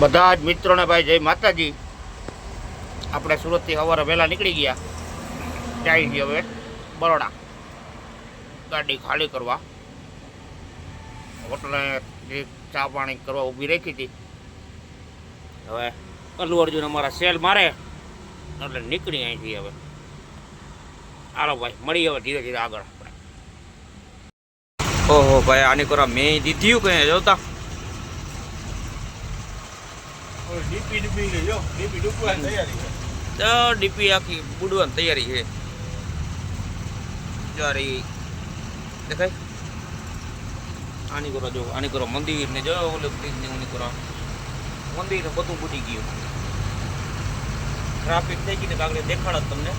બધા જ મિત્રોને ભાઈ, જય માતાજી. આપણે સુરતથી સવારે વહેલા નીકળી ગયા. જાય ગયો હવે બરોડા. ગાડી ખાલી કરવા. હોટલે જે ચા પાણી કરવા ઊભી રાખી હતી. હવે અલ્લુ અર્જુન અમારા સેલ મારે. એટલે નીકળી અહીંથી હવે. હાલો ભાઈ મળી હવે ધીરે ધીરે આગળ. આપણે ઓહો ભાઈ, આની કરવા મેં દીધ્યું કઈ જોતા? ડીપી ડીપી જો ડીપી ડૂબવાની તૈયારી છે. તો ડીપી આખી બુડવાની તૈયારી છે. જ્યારે દેખાય? આની કરો, જો આની કરો. મંદિર ને જો ઓલે ને ઓની કરો. મંદિર ને બધું બુડી ગયું. ટ્રાફિક થઈ ગઈ ને કાગડે દેખાડ તમને.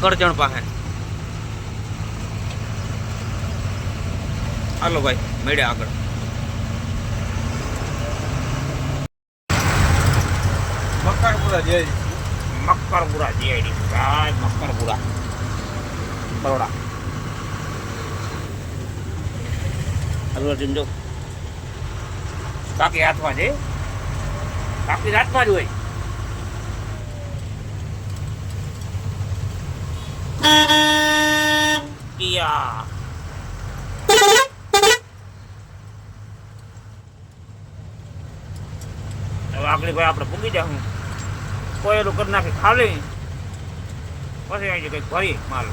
કરજણ પાસે. હાલો ભાઈ, મેળ્યા આગળ. મક્કારપુરા જઈ મક્કરપુરા જીઆઈડી ભાઈ મકરપુરા બરોડા. હલવો જો. કાકી હાથમાં છે. કાકી રાતમાં જ હોય. ભાઈ આપણે પૂગી જાઉં. કોયલું કરી નાખી ખાલી. પછી આવી કંઈક ભરી માલ.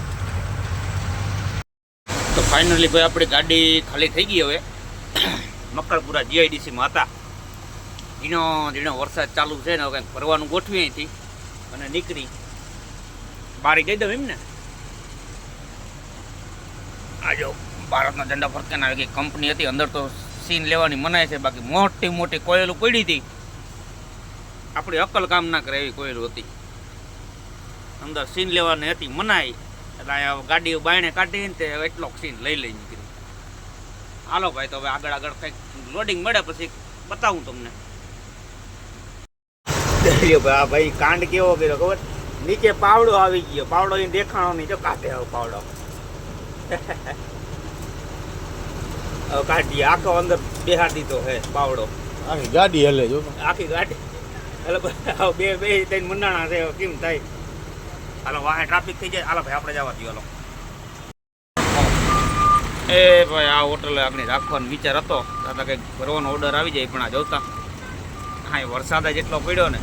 તો ફાઇનલી ભાઈ આપણી ગાડી ખાલી થઈ ગઈ હવે. મકરપુરા જીઆઈડીસીમાં હતા. ધીણો ધીણો વરસાદ ચાલુ છે ને હવે કંઈક ભરવાનું ગોઠવી અહીંથી. અને નીકળી. બારી કહી દઉં એમ ને. આ જો ભારતના ઝંડા ફરકાના આવી કંપની હતી. અંદર તો સીન લેવાની મનાય છે. બાકી મોટી મોટી કોયલું પડી હતી. આપણી અકલ કામ ના કરે એવી કોઈ હતી. અંદર સીન લેવાની હતી મનાઈ. એટલે અહીંયા ગાડીઓ બાયણે કાઢી ને તે એટલો સીન લઈ લઈ નીકળી. હાલો ભાઈ તો હવે આગળ આગળ કંઈક લોડિંગ મળે પછી બતાવું તમને. ભાઈ આ ભાઈ કાંડ કેવો કર્યો ખબર? નીચે પાવડો આવી ગયો. પાવડો એ દેખાણો નહીં જો કાઢે આવો પાવડો. હવે કાઢીએ. આખો અંદર બેહાડી દીધો હે પાવડો. આખી ગાડી હલે જો. આખી ગાડી. એટલે બે બે ત્રણ મંડાણા છે કેમ થાય? હાલો વાહે ટ્રાફિક થઈ જાય. હાલો ભાઈ આપણે જવા દઈએ હાલો. એ ભાઈ આ હોટલે આપણે રાખવાનો વિચાર હતો. દાદા કંઈક ભરવાનો ઓર્ડર આવી જાય પણ આ જોતા હા એ વરસાદ જેટલો પડ્યો ને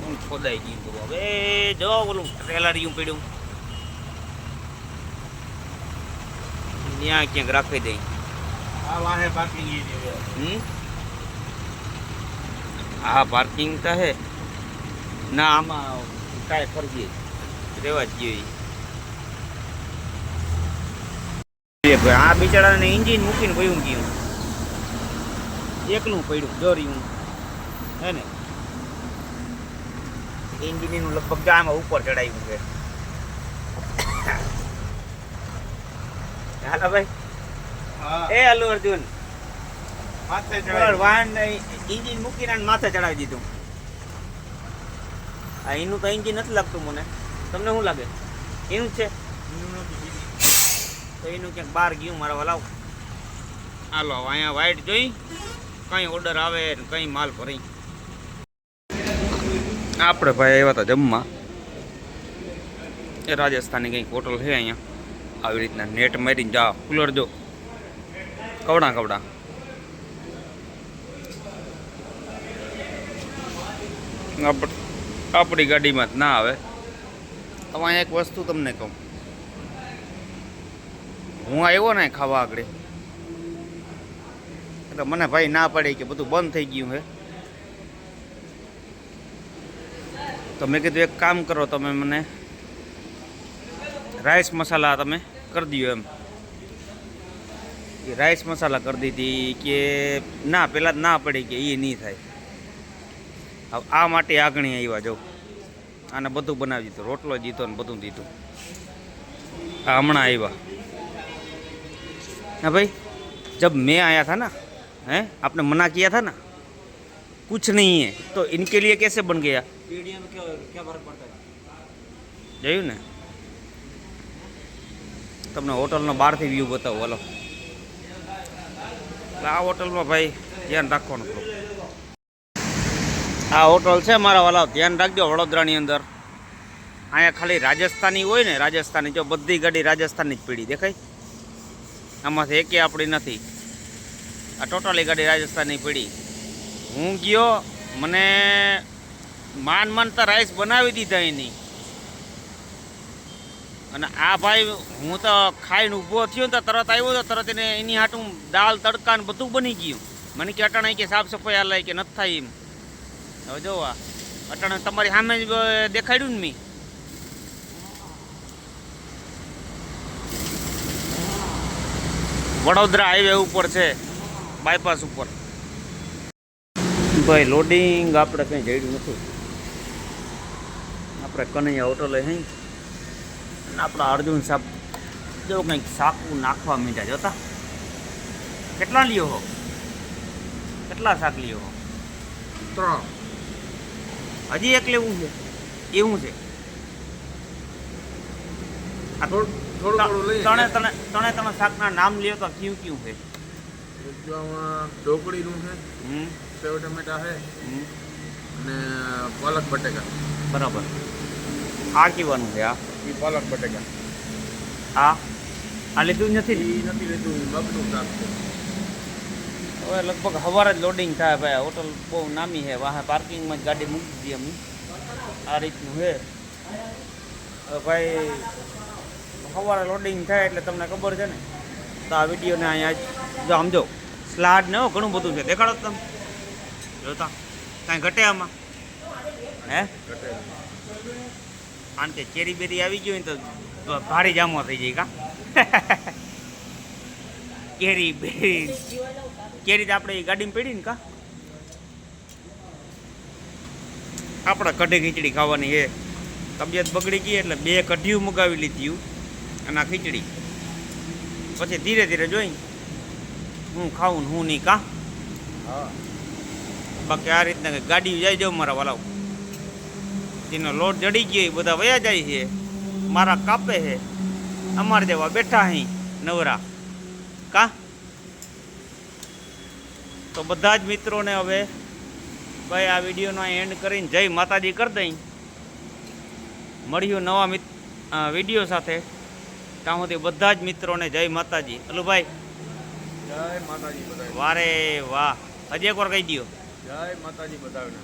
હું ખોદાઈ ગયું હવે? જો ઓલું ટ્રેલરિયું પડ્યું. ત્યાં ક્યાંક રાખી દઈ આ વાહે પાર્કિંગ હમ? હા પાર્કિંગ તો હે. ના આમાં કાંઈ ફરજી રેવા જ જોઈએ. આ બિચારાને ઇન્જિન મૂકીને ભયું ગયું. એકલું પડ્યું દોર્યું હે ને? એન્જિનનું લગભગ આમાં ઉપર ચડાવ્યું છે. હાલો ભાઈ. હા. એ અલ્લુ અર્જુન. વાહન ઇન્જિન મૂકીને માથે ચડાવી દીધું. આ એનું તો એન્જિન નથી લાગતું મને. તમને શું લાગે? એનું છે? તો એનું ક્યાંક બહાર ગયું મારા વલાવ હાલો અહીંયા વાઇટ જોઈ. કઈ ઓર્ડર આવે ને કઈ માલ ભરી. આપણે ભાઈ આવ્યા હતા જમવા. એ રાજસ્થાની કંઈક હોટલ છે અહીંયા. આવી રીતના નેટ મારીને જા કુલર જો. કવડા કવડા. આપણી ગાડીમાં જ ના આવે. હવે અહીંયા એક વસ્તુ તમને કહું. હું આવ્યો ને ખાવા આગળ. એટલે મને ભાઈ ના પાડી કે બધું બંધ થઈ ગયું હે. તો મેં કીધું એક કામ કરો તમે મને. રાઈસ મસાલા તમે કરી દો એમ. રાઈસ મસાલા કરી દીધી કે ના પહેલાં જ ના પડી કે એ નહીં થાય. આ માટે આગણી આવ્યા જો આને બધું બનાવી દીધું રોટલો જીતો ને બધું દીધું આ હમણાં આવ્યા हाँ भाई जब मैं आया था ना हैं आपने मना किया था ना कुछ नहीं है तो इनके लिए कैसे बन गया पीढ़िया में क्या क्या फर्क पड़ता है જોયું ને તમને હોટલનો બહારથી વ્યૂ બતાવું હાલો એટલે આ હોટલમાં ભાઈ ધ્યાન રાખવાનું થોડું આ હોટલ છે મારા વાલા, ધ્યાન રાખજો વડોદરાની અંદર. અહીંયા ખાલી રાજસ્થાની હોય ને, રાજસ્થાની જો બધી ગાડી રાજસ્થાનની જ પીડી દેખાય. આમાંથી એકે આપણી નથી. આ ટોટલી ગાડી રાજસ્થાનની પીડી. હું ગયો, મને માન માનતા રાઈસ બનાવી દીધા એની. અને આ ભાઈ, હું તો ખાઈને ઊભો થયો ને તો તરત આવ્યો તો તરત એને એની હાટું દાળ તડકા ને બધું બની ગયું. મને કે અટાણે કે સાફ સફાઈ આ લાય કે નથી થાય એમ. હવે જો આ. અટાણે તમારી સામે જ દેખાડ્યું ને મેં. વડોદરા હાઈવે ઉપર છે બાયપાસ ઉપર. ભાઈ લોડિંગ આપણે કંઈ જડ્યું નથી. આપણે કનૈયા હોટલે હઈ અને આપણા અર્જુન સાહેબ જો કંઈક સાકું નાખવા મીઠા જોતા? કેટલા લ્યો હો? કેટલા શાક લ્યો હો? ત્રણ. હજી એક લેવું છે. એવું છે. આ થોડું થોડું લઈએ. તણે તણે ત્રણે ત્રણ શાકના નામ લ્યો તો કયું કયું છે? ઢોકળીનું છે હમ. સેવ ટમેટા છે હમ. અને પાલક બટેકા. બરાબર. આ કીવાનું છે આ? એ પાલક બટેકા. આ? આ લીધું નથી નથી લીધું મગનું શાક છે. હવે લગભગ સવારે જ લોડિંગ થાય ભાઈ. હોટલ બહુ નામી છે. વાહે પાર્કિંગમાં જ ગાડી મૂકી દીધી અમે. આ રીતનું છે. ભાઈ સવારે લોડિંગ થાય એટલે તમને ખબર છે ને? તો આ વિડીયોને અહીંયા જો સમજો સ્લાડ ને ઘણું બધું છે. દેખાડો તમે. જોતા કાંઈ ઘટે આમાં? હે? કારણ કે ચેરી બેરી આવી ગયો ને તો ભારે જામો થઈ જાય કા? કેરી બેરી. કેરી રીતે આપણે એ ગાડીમાં પડી ને કા? આપણે કઢી ખીચડી ખાવાની એ તબિયત બગડી ગઈ એટલે બે કઢીયું મગાવી લીધી અને આ ખીચડી. પછી ધીરે ધીરે જોઈ હું ખાઉં હું નહીં કા? હા. બાકી આ રીતના ગાડી જાય જાઉં મારા વાલાવ તેનો લોટ જડી ગયો એ બધા વયા જાય છે. મારા કાપે છે. અમારે જેવા બેઠા અહીં નવરા. કા? તો બધા જ મિત્રોને હવે ભાઈ આ વિડીયોનો એન્ડ કરીને જય માતાજી કરી દઈ. મળ્યું નવા મિત વીડિયો સાથે. ત્યાં સુધી બધા જ મિત્રોને જય માતાજી. અલુ ભાઈ. જય માતાજી વારે વાહ. હજી એક વાર કહી દો જય માતાજી બધાને.